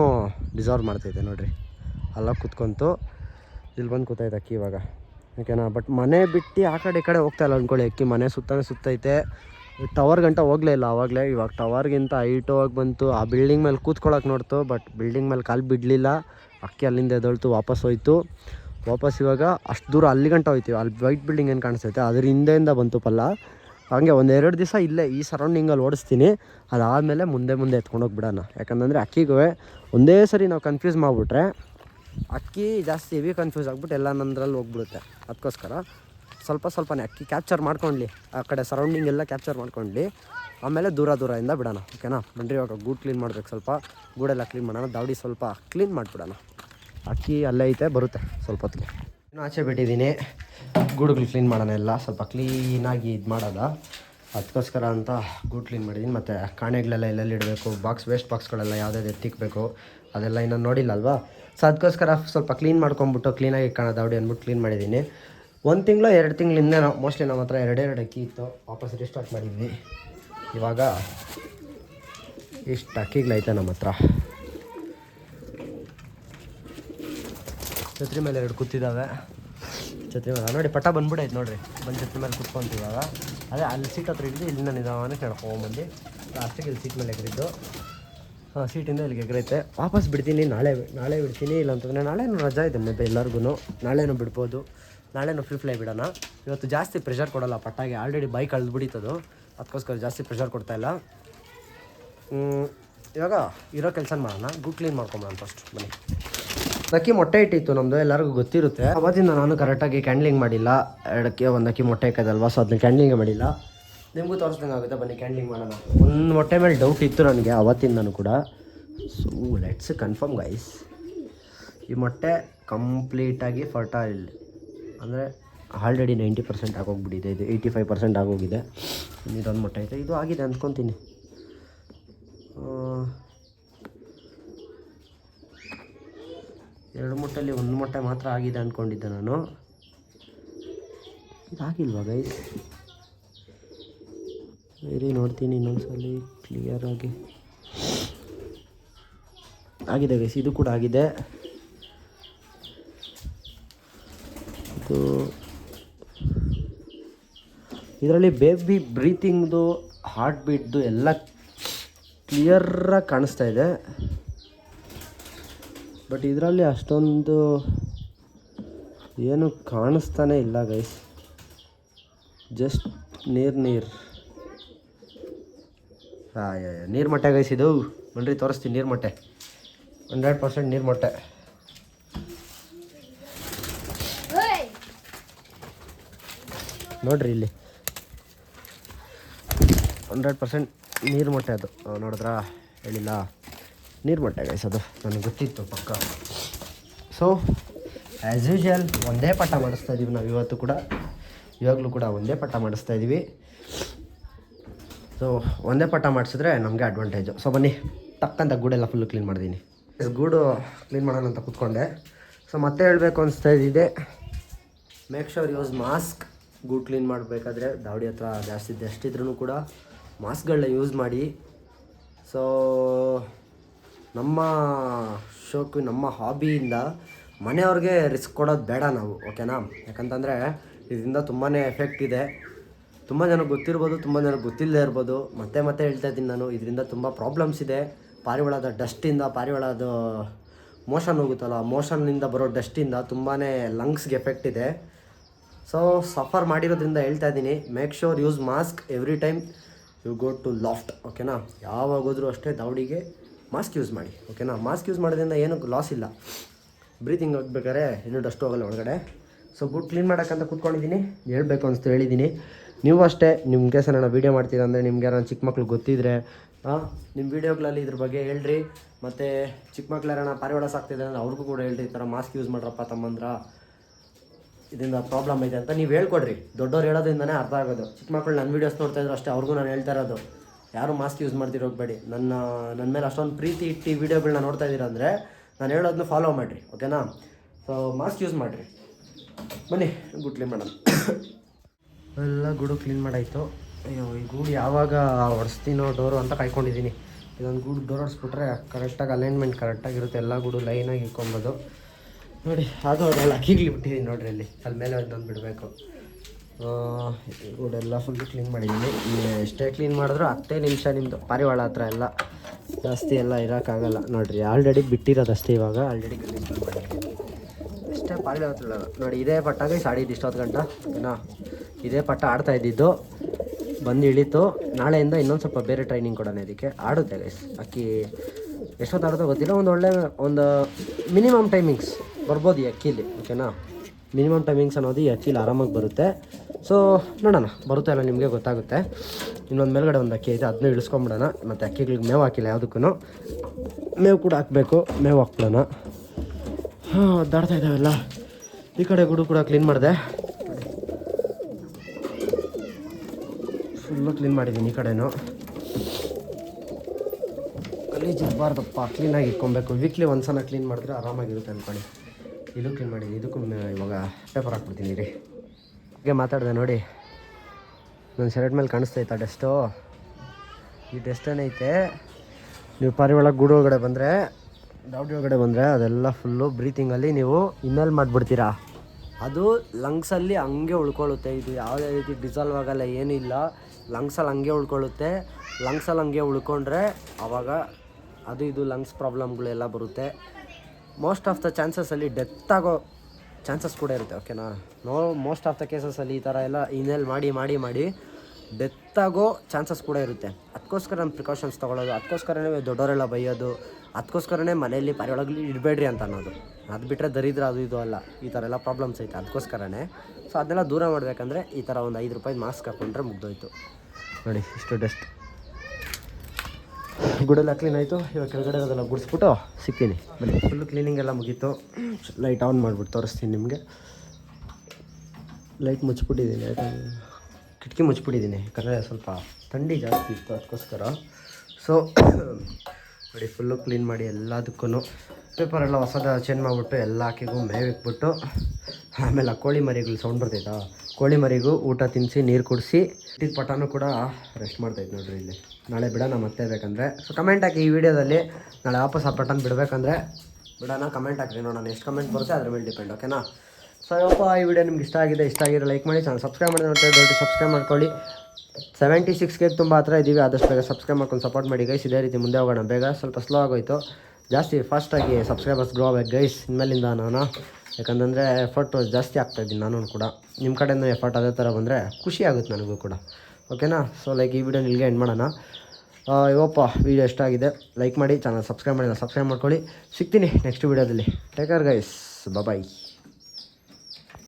ಡಿಸರ್ವ್ ಮಾಡ್ತೈತೆ ನೋಡಿರಿ. ಅಲ್ಲ ಕೂತ್ಕೊಂತು ಇಲ್ಲಿ ಬಂದು ಕೂತೈತೆ ಅಕ್ಕಿ ಇವಾಗ. ಓಕೆನಾ? ಬಟ್ ಮನೆ ಬಿಟ್ಟು ಆ ಕಡೆ ಈ ಕಡೆ ಹೋಗ್ತಾ ಇಲ್ಲ ಅಂದ್ಕೊಳ್ಳಿ ಅಕ್ಕಿ ಮನೆ ಸುತ್ತಾನೆ ಸುತ್ತೈತೆ. ಟವರ್ ಗಂಟ ಹೋಗಲೇ ಇಲ್ಲ ಆವಾಗಲೇ ಇವಾಗ ಟವರ್ಗಿಂತ ಹೈಟ್ ಹೋಗಿ ಬಂತು. ಆ ಬಿಲ್ಡಿಂಗ್ ಮೇಲೆ ಕೂತ್ಕೊಳ್ಳೋಕೆ ನೋಡ್ತು ಬಟ್ ಬಿಲ್ಡಿಂಗ್ ಮೇಲೆ ಕಾಲು ಬಿಡಲಿಲ್ಲ. ಅಕ್ಕಿ ಅಲ್ಲಿಂದ ಎದೊಳ್ತು, ವಾಪಸ್ ಹೋಯ್ತು. ವಾಪಸ್ ಇವಾಗ ಅಷ್ಟು ದೂರ ಅಲ್ಲಿ ಗಂಟ ಹೋಯ್ತೀವಿ. ಅಲ್ಲಿ ವೈಟ್ ಬಿಲ್ಡಿಂಗ್ ಏನು ಕಾಣಿಸ್ತೈತೆ? ಅದ್ರ ಹಿಂದೆಯಿಂದ ಬಂತು ಪಲ್ಲ. ಹಂಗೆ ಒಂದೆರಡು ದಿವಸ ಇಲ್ಲೇ ಈ ಸರೌಂಡಿಂಗಲ್ಲಿ ಓಡಿಸ್ತೀನಿ. ಅದಾದಮೇಲೆ ಮುಂದೆ ಮುಂದೆ ಎತ್ಕೊಂಡೋಗಿ ಬಿಡೋಣ ಯಾಕಂತಂದರೆ ಅಕ್ಕಿಗೂ ಒಂದೇ ಸರಿ ನಾವು ಕನ್ಫ್ಯೂಸ್ ಮಾಡಿಬಿಟ್ರೆ ಅಕ್ಕಿ ಜಾಸ್ತಿ ಹೆವಿ ಕನ್ಫ್ಯೂಸ್ ಆಗಿಬಿಟ್ಟು ಎಲ್ಲ ನಂದ್ರಲ್ಲಿ ಹೋಗ್ಬಿಡುತ್ತೆ. ಅದಕ್ಕೋಸ್ಕರ ಸ್ವಲ್ಪ ಸ್ವಲ್ಪನೇ ಅಕ್ಕಿ ಕ್ಯಾಪ್ಚರ್ ಮಾಡ್ಕೊಳ್ಳಿ ಆ ಕಡೆ ಸರೌಂಡಿಂಗ್ ಎಲ್ಲ ಕ್ಯಾಪ್ಚರ್ ಮಾಡ್ಕೊಂಡ್ಲಿ. ಆಮೇಲೆ ದೂರ ದೂರದಿಂದ ಬಿಡೋಣ ಓಕೆನಾ ಮಂಡ್ರಿ ಇವಾಗ ಗೂಡು ಕ್ಲೀನ್ ಮಾಡಬೇಕು ಸ್ವಲ್ಪ. ಗೂಡೆಲ್ಲ ಕ್ಲೀನ್ ಮಾಡೋಣ. ದಾವಡಿ ಸ್ವಲ್ಪ ಕ್ಲೀನ್ ಮಾಡಿಬಿಡೋಣ. ಅಕ್ಕಿ ಅಲ್ಲೇ ಐತೆ, ಬರುತ್ತೆ ಸ್ವಲ್ಪ ಹೊತ್ತಿಗೆ. ಇನ್ನು ಆಚೆ ಬಿಟ್ಟಿದ್ದೀನಿ. ಗೂಡುಗಳು ಕ್ಲೀನ್ ಮಾಡೋಣ ಎಲ್ಲ. ಸ್ವಲ್ಪ ಕ್ಲೀನಾಗಿ ಇದು ಮಾಡೋದ? ಅದಕ್ಕೋಸ್ಕರ ಅಂತ ಗೂಡು ಕ್ಲೀನ್ ಮಾಡಿದ್ದೀನಿ ಮತ್ತು ಕಾಣೆಗಳೆಲ್ಲ ಎಲ್ಲೆಲ್ಲಿ ಇಡಬೇಕು? ಬಾಕ್ಸ್ ವೇಸ್ಟ್ ಬಾಕ್ಸ್ಗಳೆಲ್ಲ ಯಾವುದಾದ್ರು ಎತ್ತಿಕ್ಬೇಕು? ಅದೆಲ್ಲ ಇನ್ನೂ ನೋಡಿಲ್ಲ ಅಲ್ವಾ? ಸೊ ಅದಕ್ಕೋಸ್ಕರ ಸ್ವಲ್ಪ ಕ್ಲೀನ್ ಮಾಡ್ಕೊಂಬಿಟ್ಟು ಕ್ಲೀನಾಗಿ ಕಾಣೋದು ಅವಡಿ ಅಂದ್ಬಿಟ್ಟು ಕ್ಲೀನ್ ಮಾಡಿದ್ದೀನಿ ಒಂದು ತಿಂಗಳು, ಎರಡು ತಿಂಗಳಿಂದ ನಾವು ಮೋಸ್ಟ್ಲಿ ನಮ್ಮ ಹತ್ರ ಎರಡೆರಡು ಅಕ್ಕಿ ಇತ್ತು. ವಾಪಸ್ ರಿಸ್ಟಾರ್ಟ್ ಮಾಡಿದ್ವಿ. ಇವಾಗ ಇಷ್ಟು ಅಕ್ಕಿಗಳೈತೆ ನಮ್ಮ ಹತ್ರ. ಛತ್ರಿ ಮೇಲೆ ಎರಡು ಕೂತಿದ್ದಾವೆ. ಛತ್ರಿ ಮೇಲೆ, ನೋಡಿ, ಪಟ ಬಂದ್ಬಿಡೈತೆ ನೋಡ್ರಿ. ಬಂದು ಛತ್ರಿ ಮೇಲೆ ಕುತ್ಕೊಂತಿದ್ದಾವ ಅದೇ ಅಲ್ಲಿ ಸೀಟ್ ಹತ್ರ ಹಿಡಿದು ಇಲ್ಲಿಂದ ನಿಧಾನ ಕೇಳ್ಕೊಂಬಂದು ಲಾಸ್ಟಿಗೆ ಇಲ್ಲಿ ಸೀಟ್ ಮೇಲೆ ಎಗರಿದ್ದು. ಹಾಂ ಸೀಟಿಂದ ಇಲ್ಲಿಗೆ ಎಗರೈತೆ. ವಾಪಸ್ ಬಿಡ್ತೀನಿ, ನಾಳೆ ನಾಳೆ ಬಿಡ್ತೀನಿ, ಇಲ್ಲ ಅಂತಂದರೆ ನಾಳೆನೂ ರಜಾ ಇದೆ ಮೇ ಎಲ್ಲರಿಗೂ ನಾಳೆನೂ ಬಿಡ್ಬೋದು. ನಾಳೆನೂ ಫ್ರೀ ಫ್ಲೈ ಬಿಡೋಣ. ಇವತ್ತು ಜಾಸ್ತಿ ಪ್ರೆಷರ್ ಕೊಡೋಲ್ಲ ಪಟ್ಟಾಗಿ ಆಲ್ರೆಡಿ ಬೈಕ್ ಅಳ್ದು ಬಿಡಿತದು ಅದಕ್ಕೋಸ್ಕರ ಜಾಸ್ತಿ ಪ್ರೆಷರ್ ಕೊಡ್ತಾಯಿಲ್ಲ ಇವಾಗ ಇರೋ ಕೆಲಸ ಮಾಡೋಣ. ಗುಡ್ ಕ್ಲೀನ್ ಮಾಡ್ಕೊಂಬೋಣ ಫಸ್ಟ್ ಬನ್ನಿ. ಅಕ್ಕಿ ಮೊಟ್ಟೆ ಇಟ್ಟಿತ್ತು ನಮ್ಮದು ಎಲ್ಲರಿಗೂ ಗೊತ್ತಿರುತ್ತೆ. ಅವತ್ತಿಂದ ನಾನು ಕರೆಕ್ಟಾಗಿ ಕ್ಯಾಂಡ್ಲಿಂಗ್ ಮಾಡಿಲ್ಲ. ಎರಡಕ್ಕೆ ಒಂದು ಅಕ್ಕಿ ಮೊಟ್ಟೆ ಇಕ್ಕದಲ್ವಾ ಸೊ ಅದನ್ನ ಕ್ಯಾಂಡ್ಲಿಂಗ್ ಮಾಡಿಲ್ಲ. ನಿಮಗೂ ತೋರಿಸ್ದಂಗೆ ಆಗುತ್ತೆ, ಬನ್ನಿ ಕ್ಯಾಂಡ್ಲಿಂಗ್ ಮಾಡೋಣ. ಒಂದು ಮೊಟ್ಟೆ ಮೇಲೆ ಡೌಟ್ ಇತ್ತು ನನಗೆ ಅವತ್ತಿಂದನೂ ಕೂಡ. ಸೊ ಲೆಟ್ಸ್ ಕನ್ಫರ್ಮ್ ಗೈಸ್ ಈ ಮೊಟ್ಟೆ ಕಂಪ್ಲೀಟಾಗಿ ಫರ್ಟೈಲ್ ಅಂದರೆ ಆಲ್ರೆಡಿ ನೈಂಟಿ ಪರ್ಸೆಂಟ್ ಆಗೋಗ್ಬಿಟ್ಟಿದೆ, ಇದು ಏಯ್ಟಿ ಫೈವ್ ಪರ್ಸೆಂಟ್ ಆಗೋಗಿದೆ. ಇದೊಂದು ಮೊಟ್ಟೆ ಐತೆ, ಇದು ಆಗಿದೆ ಅಂದ್ಕೊತೀನಿ. ಎರಡು ಮೊಟ್ಟೆಯಲ್ಲಿ ಒಂದು ಮೊಟ್ಟೆ ಮಾತ್ರ ಆಗಿದೆ ಅಂದ್ಕೊಂಡಿದ್ದೆ ನಾನು. ಇದಾಗಿಲ್ವಾ ಗೈಸ್ ಬೇರೆ ನೋಡ್ತೀನಿ ಇನ್ನೊಂದ್ಸಲಿ ಕ್ಲಿಯರಾಗಿ ಆಗಿದೆ ಗೈಸ್ ಇದು ಕೂಡ ಆಗಿದೆ. ಇದು ಇದರಲ್ಲಿ ಬೇಬಿ ಬ್ರೀತಿಂಗ್ದು ಹಾರ್ಟ್ ಬೀಟ್ದು ಎಲ್ಲ ಕ್ಲಿಯರಾಗಿ ಕಾಣಿಸ್ತಾ ಇದೆ. ಬಟ್ ಇದರಲ್ಲಿ ಅಷ್ಟೊಂದು ಏನು ಕಾಣಿಸ್ತಾನೆ ಇಲ್ಲ ಗೈಸ್ ಜಸ್ಟ್ ನೀರು ನೀರು. ಹಾಂ ನೀರು ಮೊಟ್ಟೆ ಗೈಸ್ ಇದು. ಬನ್ರಿ ತೋರಿಸ್ತೀನಿ ನೀರು ಮೊಟ್ಟೆ. ಹಂಡ್ರೆಡ್ ಪರ್ಸೆಂಟ್ ನೀರು ಮೊಟ್ಟೆ. ನೋಡ್ರಿ ಇಲ್ಲಿ. ಹಂಡ್ರೆಡ್ ಪರ್ಸೆಂಟ್ ನೀರು ಮೊಟ್ಟೆ ಅದು. ನೋಡಿದ್ರ ನೋಡಿದ್ರಾ? ಹೇಳಿಲ್ಲ. ನೀರು ಗೈಸ್ ಅದು. ನನಗೆ ಗೊತ್ತಿತ್ತು ಪಕ್ಕ. ಸೊ ಆ್ಯಸ್ ಯೂಶುವಲ್ ಒಂದೇ ಪಟ್ಟ ಮಾಡಿಸ್ತಾ ಇದ್ದೀವಿ ನಾವು ಇವತ್ತು ಕೂಡ. ಇವಾಗಲೂ ಕೂಡ ಒಂದೇ ಪಟ್ಟ ಮಾಡಿಸ್ತಾ ಇದ್ದೀವಿ ಸೊ ಒಂದೇ ಪಟ್ಟ ಮಾಡಿಸಿದ್ರೆ ನಮಗೆ ಅಡ್ವಾಂಟೇಜು ಸೊ ಬನ್ನಿ, ತಕ್ಕಂತ ಗೂಡೆಲ್ಲ ಫುಲ್ಲು ಕ್ಲೀನ್ ಮಾಡಿದ್ದೀನಿ ಗೂಡು ಕ್ಲೀನ್ ಮಾಡೋಣ ಅಂತ ಕೂತ್ಕೊಂಡೆ. ಸೊ ಮತ್ತೆ ಹೇಳಬೇಕು ಅನಿಸ್ತಾ ಇದ್ದಿದೆ ಮೇಕ್ ಶೋರ್ ಯೂಸ್ ಮಾಸ್ಕ್ ಗೂಡ್ ಕ್ಲೀನ್ ಮಾಡಬೇಕಾದ್ರೆ ದಾವಡಿ ಹತ್ರ ಜಾಸ್ತಿ ಡಸ್ಟ್ ಇದ್ರೂ ಕೂಡ ಮಾಸ್ಕ್ಗಳನ್ನ ಯೂಸ್ ಮಾಡಿ. ಸೊ ನಮ್ಮ ಶೋಕು, ನಮ್ಮ ಹಾಬಿಯಿಂದ ಮನೆಯವ್ರಿಗೆ ರಿಸ್ಕ್ ಕೊಡೋದು ಬೇಡ ನಾವು ಓಕೆನಾ ಯಾಕಂತಂದರೆ ಇದರಿಂದ ತುಂಬಾ ಎಫೆಕ್ಟ್ ಇದೆ. ತುಂಬ ಜನಕ್ಕೆ ಗೊತ್ತಿರ್ಬೋದು, ತುಂಬ ಜನಕ್ಕೆ ಗೊತ್ತಿಲ್ಲದೆ ಇರ್ಬೋದು. ಮತ್ತೆ ಮತ್ತೆ ಹೇಳ್ತಾ ಇದ್ದೀನಿ ನಾನು, ಇದರಿಂದ ತುಂಬ ಪ್ರಾಬ್ಲಮ್ಸ್ ಇದೆ. ಪಾರಿವಾಳದ ಡಸ್ಟಿಂದ ಪಾರಿವಾಳದ ಮೋಷನ್ ಹೋಗುತ್ತಲ್ಲ ಮೋಷನ್ನಿಂದ ಬರೋ ಡಸ್ಟಿಂದ ತುಂಬಾ ಲಂಗ್ಸ್ಗೆ ಎಫೆಕ್ಟ್ ಇದೆ. ಸೊ ಸಫರ್ ಮಾಡಿರೋದ್ರಿಂದ ಹೇಳ್ತಾ ಇದ್ದೀನಿ make sure use mask every time you go to loft ಓಕೆನಾ ಯಾವಾಗೋದ್ರೂ ಅಷ್ಟೇ ದಾವಡಿಗೆ ಮಾಸ್ಕ್ ಯೂಸ್ ಮಾಡಿ ಓಕೆನಾ ಮಾಸ್ಕ್ ಯೂಸ್ ಮಾಡೋದ್ರಿಂದ ಏನೂ ಲಾಸ್ ಇಲ್ಲ. ಬ್ರೀತಿಂಗ್ ಹೋಗ್ಬೇಕಾದ್ರೆ ಇನ್ನೂ ಡಸ್ಟ್ ಹೋಗಲ್ಲ ಒಳಗಡೆ. ಸೊ ಗುಡ್ ಕ್ಲೀನ್ ಮಾಡೋಕ್ಕಂತ ಕೂತ್ಕೊಂಡಿದ್ದೀನಿ. ಹೇಳಬೇಕು ಅನಿಸ್ತು ಹೇಳಿದ್ದೀನಿ. ನೀವು ಅಷ್ಟೇ ನಿಮ್ಮ ಕೇಸ್ ನಾನು ವೀಡಿಯೋ ಮಾಡ್ತೀರಾ ಅಂದರೆ ನಿಮ್ಗೆ ಯಾರು ಚಿಕ್ಕ ಮಕ್ಳು ಗೊತ್ತಿದ್ರೆ ನಿಮ್ಮ ವೀಡಿಯೋಗಳಲ್ಲಿ ಇದ್ರ ಬಗ್ಗೆ ಹೇಳ್ರಿ. ಮತ್ತು ಚಿಕ್ಕ ಮಕ್ಳು ಯಾರಣ ಪಾರಿವಾಳ ಸಾಕ್ತಿದೆ ಅಂದರೆ ಅವ್ರಿಗೂ ಕೂಡ ಹೇಳ್ರಿ, ಈ ಥರ ಮಾಸ್ಕ್ ಯೂಸ್ ಮಾಡ್ರಪ್ಪ ತಮ್ಮಂದ್ರ. ಇದರಿಂದ ಪ್ರಾಬ್ಲಮ್ ಇದೆ ಅಂತ ನೀವು ಹೇಳ್ಕೊಡ್ರಿ. ದೊಡ್ಡವ್ರು ಹೇಳೋದ್ರಿಂದನೇ ಅರ್ಥ ಆಗೋದು. ಚಿಕ್ಕ ಮಕ್ಕಳು ನನ್ನ ವೀಡಿಯೋಸ್ ನೋಡ್ತಾ ಇದ್ರು ಅಷ್ಟೇ, ಅವ್ರಿಗೂ ನಾನು ಹೇಳ್ತಾ ಇರೋದು. ಯಾರು ಮಾಸ್ಕ್ ಯೂಸ್ ಮಾಡ್ತಿರೋ ಹೋಗ್ಬೇಡಿ. ನನ್ನ ನನ್ನ ಮೇಲೆ ಅಷ್ಟೊಂದು ಪ್ರೀತಿ ಇಟ್ಟು ವೀಡಿಯೋಗಳನ್ನ ನೋಡ್ತಾ ಇದ್ದೀರಾ ಅಂದರೆ ನಾನು ಹೇಳೋದನ್ನ ಫಾಲೋ ಮಾಡಿರಿ ಓಕೆನಾ ಸೊ ಮಾಸ್ಕ್ ಯೂಸ್ ಮಾಡಿರಿ. ಬನ್ನಿ ಗುಡ್ಲಿ ಕ್ಲೀನ್ ಮಾಡೋಣ. ಎಲ್ಲ ಗೂಡು ಕ್ಲೀನ್ ಮಾಡಾಯಿತು. ಅಯ್ಯೋ, ಈ ಗೂಡು ಯಾವಾಗ ಒಡಿಸ್ತೀನೋ ಡೋರು ಅಂತ ಕಾಯ್ಕೊಂಡಿದ್ದೀನಿ. ಇದೊಂದು ಗೂಡು ಡೋರ್ ಹೊಡಿಸ್ಬಿಟ್ರೆ ಕರೆಕ್ಟಾಗಿ ಅಲೈನ್ಮೆಂಟ್ ಕರೆಕ್ಟಾಗಿರುತ್ತೆ ಎಲ್ಲ ಗೂಡು ಲೈನಾಗಿ ಇಟ್ಕೊಬೋದು. ನೋಡಿ, ಅದು ಅದೆಲ್ಲ ಅಕ್ಕಿಗ್ಲಿ ಬಿಟ್ಟಿದ್ದೀನಿ ನೋಡಿರಿ ಅಲ್ಲಿ. ಅಲ್ಲಿ ಮೇಲೆ ಒಂದೊಂದು ಬಿಡಬೇಕು. ಗೂಡೆಲ್ಲ ಫುಲ್ ಕ್ಲೀನ್ ಮಾಡಿದ್ದೀನಿ ಎಷ್ಟೇ ಕ್ಲೀನ್ ಮಾಡಿದ್ರು ಹತ್ತೇ ನಿಮಿಷ ನಿಮ್ಮದು ಪಾರಿವಾಳ ಹತ್ರ ಎಲ್ಲ ಜಾಸ್ತಿ ಎಲ್ಲ ಇರೋಕ್ಕಾಗಲ್ಲ. ನೋಡಿರಿ ಆಲ್ರೆಡಿ ಬಿಟ್ಟಿರೋದಷ್ಟೇ ಇವಾಗ. ಆಲ್ರೆಡಿ ಕ್ಲೀನ್ ಮಾಡಿದ್ದೀನಿ ಪಾರಿವಾಳ ಹತ್ರ. ನೋಡಿ, ಇದೇ ಪಟ್ಟಾಗೆ ಸಾಡಿದ್ದು ಇಷ್ಟೊತ್ತು ಗಂಟ. ಏನಾ, ಇದೇ ಪಟ್ಟ ಆಡ್ತಾ ಇದ್ದಿದ್ದು. ಬಂದು ಇಳಿತು. ನಾಳೆಯಿಂದ ಇನ್ನೊಂದು ಸ್ವಲ್ಪ ಬೇರೆ ಟ್ರೈನಿಂಗ್ ಕೊಡೋಣ ಇದಕ್ಕೆ. ಆಡುತ್ತೆ ಗೈಸ್ ಅಕ್ಕಿ ಎಷ್ಟೊತ್ತು ಆಡುತ್ತೋ ಗೊತ್ತಿಲ್ಲ. ಒಂದು ಒಳ್ಳೆ, ಒಂದು ಮಿನಿಮಮ್ ಟೈಮಿಂಗ್ಸ್ ಬರ್ಬೋದು ಈ ಅಕ್ಕಿಲಿ ಓಕೆನಾ ಮಿನಿಮಮ್ ಟೈಮಿಂಗ್ಸ್ ಅನ್ನೋದು ಈ ಅಕ್ಕಿಲಿ ಆರಾಮಾಗಿ ಬರುತ್ತೆ. ಸೊ ನೋಡೋಣ. ಬರುತ್ತೆ ಅಲ್ಲ ನಿಮಗೆ ಗೊತ್ತಾಗುತ್ತೆ. ಇನ್ನೊಂದು ಮೇಲ್ಗಡೆ ಒಂದು ಅಕ್ಕಿ ಐತೆ ಅದನ್ನ ಇಳಿಸ್ಕೊಂಬಿಡೋಣ. ಮತ್ತು ಅಕ್ಕಿಗಳಿಗೆ ಮೇವು ಹಾಕಿಲ್ಲ ಯಾವುದಕ್ಕೂ ಮೇವು ಕೂಡ ಹಾಕಬೇಕು. ಮೇವು ಹಾಕ್ಬಿಡೋಣ. ಹಾಂ ಒದ್ದಾಡ್ತಾ ಇದ್ದಾವೆಲ್ಲ. ಈ ಕಡೆ ಗುಡು ಕೂಡ ಕ್ಲೀನ್ ಮಾಡಿದೆ. ಫುಲ್ಲು ಕ್ಲೀನ್ ಮಾಡಿದ್ದೀನಿ ಈ ಕಡೆನೂ. ಗಲೀಜ್ ಇರಬಾರ್ದಪ್ಪ ಕ್ಲೀನಾಗಿ ಇಟ್ಕೊಬೇಕು. ವೀಕ್ಲಿ ಒಂದು ಸಲ ಕ್ಲೀನ್ ಮಾಡಿದ್ರೆ ಆರಾಮಾಗಿರುತ್ತೆ ಅಂದ್ಕೊಳ್ಳಿ ಇದು ಕ್ಲೀನ್ ಮಾಡಿದ್ದೀನಿ ಇದಕ್ಕೂ ಇವಾಗ ಪೇಪರ್ ಹಾಕ್ಬಿಡ್ತೀನಿ ರೀ. ಹಾಗೆ ಮಾತಾಡಿದೆ ನೋಡಿ. ನನ್ನ ಶರ್ಟ್ ಮೇಲೆ ಕಾಣಿಸ್ತೈತೆ ಡಸ್ಟು ಈ ಡಸ್ಟ್ ಏನೈತೆ ನೀವು ಪಾರಿವಾಳ ಗೂಡು ಒಳಗಡೆ ಬಂದರೆ ದೌಡಿ ಒಳಗಡೆ ಬಂದರೆ ಅದೆಲ್ಲ ಫುಲ್ಲು ಬ್ರೀತಿಂಗಲ್ಲಿ ನೀವು ಇನ್ಹೇಲ್ ಮಾಡಿಬಿಡ್ತೀರಾ. ಅದು ಲಂಗ್ಸಲ್ಲಿ ಹಂಗೆ ಉಳ್ಕೊಳ್ಳುತ್ತೆ. ಇದು ಯಾವುದೇ ರೀತಿ ಡಿಸಾಲ್ವ್ ಆಗಲ್ಲ ಏನಿಲ್ಲ ಲಂಗ್ಸಲ್ಲಿ ಹಂಗೆ ಉಳ್ಕೊಳ್ಳುತ್ತೆ. ಲಂಗ್ಸಲ್ಲಿ ಹಂಗೆ ಉಳ್ಕೊಂಡ್ರೆ ಆವಾಗ ಅದು ಇದು ಲಂಗ್ಸ್ ಪ್ರಾಬ್ಲಮ್ಗಳೆಲ್ಲ ಬರುತ್ತೆ. ಮೋಸ್ಟ್ ಆಫ್ ದ ಚಾನ್ಸಸಲ್ಲಿ ಡೆತ್ ಆಗೋ ಚಾನ್ಸಸ್ ಕೂಡ ಇರುತ್ತೆ ಓಕೆನಾ ನೋ? ಮೋಸ್ಟ್ ಆಫ್ ದ ಕೇಸಸಲ್ಲಿ ಈ ಥರ ಎಲ್ಲ ಇನ್ಹೇಲ್ ಮಾಡಿ ಮಾಡಿ ಮಾಡಿ ಡೆತ್ ಆಗೋ ಚಾನ್ಸಸ್ ಕೂಡ ಇರುತ್ತೆ. ಅದಕ್ಕೋಸ್ಕರ ನಮ್ಮ ಪ್ರಿಕಾಷನ್ಸ್ ತೊಗೊಳ್ಳೋದು, ಅದಕ್ಕೋಸ್ಕರನೇ ದೊಡ್ಡವರೆಲ್ಲ ಬೈಯೋದು, ಅದಕ್ಕೋಸ್ಕರನೇ ಮನೆಯಲ್ಲಿ ಪರಿಯೊಳಗಲಿ ಇಡಬೇಡ್ರಿ ಅಂತ ಅನ್ನೋದು. ಅದು ಬಿಟ್ಟರೆ ದರಿದ್ರ ಅದು ಇದು ಅಲ್ಲ, ಈ ಥರ ಎಲ್ಲ ಪ್ರಾಬ್ಲಮ್ಸ್ ಐತೆ, ಅದಕ್ಕೋಸ್ಕರನೇ. ಸೊ ಅದನ್ನೆಲ್ಲ ದೂರ ಮಾಡಬೇಕಂದ್ರೆ ಈ ಥರ ಒಂದು ಐದು ರೂಪಾಯಿ ಮಾಸ್ಕ್ ಹಾಕ್ಕೊಂಡ್ರೆ ಮುಗ್ದೋಯ್ತು. ನೋಡಿ, ಇಷ್ಟು ಡಸ್ಟ್ ಗುಡೆಲ್ಲ ಕ್ಲೀನ್ ಆಯಿತು. ಇವಾಗ ಕೆಳಗಡೆ ಅದೆಲ್ಲ ಗುಡಿಸ್ಬಿಟ್ಟು ಸಿಗ್ತೀನಿ. ಬನ್ನಿ ಫುಲ್ಲು ಕ್ಲೀನಿಂಗ್ ಎಲ್ಲ ಮುಗೀತು. ಲೈಟ್ ಆನ್ ಮಾಡಿಬಿಟ್ಟು ತೋರಿಸ್ತೀನಿ ನಿಮಗೆ. ಲೈಟ್ ಮುಚ್ಚಿಬಿಟ್ಟಿದ್ದೀನಿ. ಲೈಟ್ ಕಿಟಕಿ ಮುಚ್ಚಿಬಿಟ್ಟಿದ್ದೀನಿ. ಯಾಕಂದರೆ ಸ್ವಲ್ಪ ಥಂಡಿ ಜಾಸ್ತಿ ಇತ್ತು ಅದಕ್ಕೋಸ್ಕರ. ಸೊ ನೋಡಿ ಫುಲ್ಲು ಕ್ಲೀನ್ ಮಾಡಿ ಎಲ್ಲದಕ್ಕೂ ಪೇಪರ್ ಎಲ್ಲ ಹೊಸದ ಚೇಂಜ್ ಮಾಡಿಬಿಟ್ಟು ಎಲ್ಲ ಹಾಕಿಗೂ ಮೇವಿಕ್ಬಿಟ್ಟು ಆಮೇಲೆ ಕೋಳಿ ಮರಿಗಳು ಸೌಂಡ್ ಬರ್ತೈತಾ? ಕೋಳಿ ಮರಿಗೂ ಊಟ ತಿನ್ನಿಸಿ ನೀರು ಕುಡಿಸಿ ಇಟ್ಟಿದ್ದ ಪಟಾನು ಕೂಡ ರೆಸ್ಟ್ ಮಾಡ್ತೈತೆ ನೋಡ್ರಿ ಇಲ್ಲಿ. ನಾಳೆ ಬಿಡೋಣ ಮತ್ತೆ ಬೇಕಂದರೆ. ಸೊ ಕಮೆಂಟ್ ಹಾಕಿ ಈ ವಿಡಿಯೋದಲ್ಲಿ ನಾಳೆ ವಾಪಸ್ ಆ ಬಟನ್ ಬಿಡಬೇಕಂದ್ರೆ ಬಿಡೋಣ ಕಮೆಂಟ್ ಹಾಕಿರಿ ನೋಡೋಣ, ಎಷ್ಟು ಕಮೆಂಟ್ ಬರುತ್ತೆ ಅದ್ರ ಮೇಲೆ ಡಿಪೆಂಡ್ ಓಕೆನಾ ಸೊ ಇವಪ್ಪ ಈ ವಿಡಿಯೋ ನಿಮ್ಗೆ ಇಷ್ಟ ಆಗಿದೆ. ಇಷ್ಟ ಆಗಿದೆ ಲೈಕ್ ಮಾಡಿ ಚಾನಲ್ ಸಬ್ಸ್ಕ್ರೈಬ್ ಮಾಡಿ ನೋಡ್ತಾ ದಯವಿಟ್ಟು ಸಬ್ಸ್ಕ್ರೈಬ್ ಮಾಡ್ಕೊಳ್ಳಿ. ಸೆವೆಂಟಿ ಸಿಕ್ಸ್ಗೆ ತುಂಬ ಹತ್ರ ಇದ್ದೀವಿ ಆದಷ್ಟು ಬೇಗ ಸಬ್ಸ್ಕ್ರೈಬ್ ಮಾಡ್ಕೊಂಡು ಸಪೋರ್ಟ್ ಮಾಡಿ. ಗೈಸ್ ಇದೇ ರೀತಿ ಮುಂದೆ ಹೋಗೋಣ ಬೇಗ. ಸ್ವಲ್ಪ ಸ್ಲೋ ಆಗೋಯ್ತು. ಜಾಸ್ತಿ ಫಾಸ್ಟಾಗಿ ಸಬ್ಸ್ಕ್ರೈಬರ್ಸ್ ಗ್ರೋ ಆಗಬೇಕು. ಗೈಸ್ ಇನ್ಮೇಲಿಂದ ನಾನು ಯಾಕಂತಂದರೆ ಎಫರ್ಟ್ ಜಾಸ್ತಿ ಆಗ್ತಾಯಿದ್ದೀನಿ ನಾನು ಕೂಡ. ನಿಮ್ಮ ಕಡೆಯಿಂದ ಎಫರ್ಟ್ ಅದೇ ಥರ ಬಂದರೆ ಖುಷಿ ಆಗುತ್ತೆ ನನಗೂ ಕೂಡ. ಓಕೆನಾ? ಸೊ ಲೈಕ್ ಈ ವಿಡಿಯೋ ಇಲ್ಲಿಗೆ ಎಂಡ್ ಮಾಡೋಣ. ಇವಪ್ಪ ವಿಡಿಯೋ ಎಷ್ಟಾಗಿದೆ ಲೈಕ್ ಮಾಡಿ ಚಾನಲ್ ಸಬ್ಸ್ಕ್ರೈಬ್ ಮಾಡಿಲ್ಲ ಸಬ್ಸ್ಕ್ರೈಬ್ ಮಾಡ್ಕೊಳ್ಳಿ. ಸಿಗ್ತೀನಿ ನೆಕ್ಸ್ಟ್ ವಿಡಿಯೋದಲ್ಲಿ ಟೇಕರ್ ಗೈಸ್ ಬಾಯ್